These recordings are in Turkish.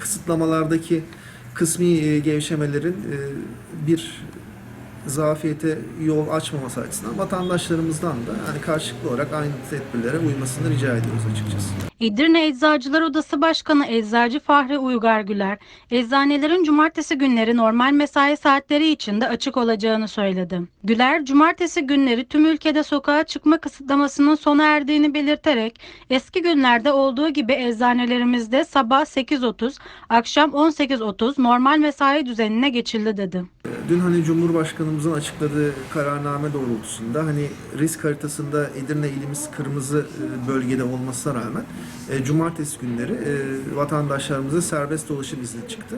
kısıtlamalardaki kısmi e, gevşemelerin e, bir zafiyete yol açmaması açısından vatandaşlarımızdan da hani karşılıklı olarak aynı tedbirlere uymasını rica ediyoruz açıkçası. Edirne Eczacılar Odası Başkanı Eczacı Fahri Uygar Güler, eczanelerin cumartesi günleri normal mesai saatleri içinde açık olacağını söyledi. Güler, cumartesi günleri tüm ülkede sokağa çıkma kısıtlamasının sona erdiğini belirterek, eski günlerde olduğu gibi eczanelerimizde sabah 8.30, akşam 18.30 normal mesai düzenine geçildi dedi. Dün hani Cumhurbaşkanımızın açıkladığı kararname doğrultusunda hani risk haritasında Edirne ilimiz kırmızı e, bölgede olmasına rağmen e, cumartesi günleri e, vatandaşlarımıza serbest dolaşım izni çıktı.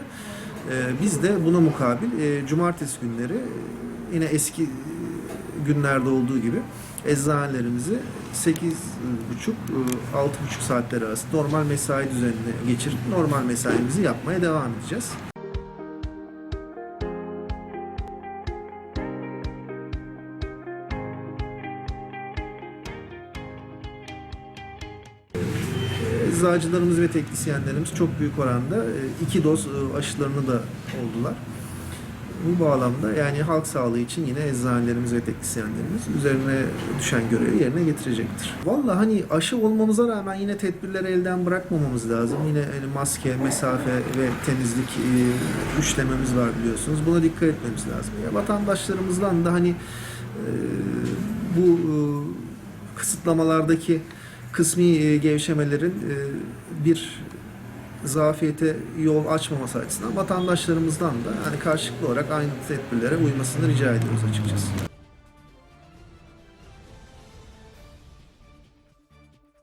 Biz de buna mukabil cumartesi günleri yine eski günlerde olduğu gibi eczanelerimizi 8.30 6.30 saatler arası normal mesai düzenine geçirip normal mesaimizi yapmaya devam edeceğiz. Eczacılarımız ve teknisyenlerimiz çok büyük oranda e, iki doz e, aşılarını da oldular. Bu bağlamda yani halk sağlığı için yine eczanelerimiz ve teknisyenlerimiz üzerine düşen görevi yerine getirecektir. Vallahi hani aşı olmamıza rağmen yine tedbirleri elden bırakmamamız lazım. Yine hani maske, mesafe ve temizlik e, üçlememiz var biliyorsunuz. Buna dikkat etmemiz lazım. Ya vatandaşlarımızdan da hani bu kısıtlamalardaki kısmi e, gevşemelerin e, bir zafiyete yol açmaması açısından vatandaşlarımızdan da hani karşılıklı olarak aynı tedbirlere uymasını rica ediyoruz açıkçası.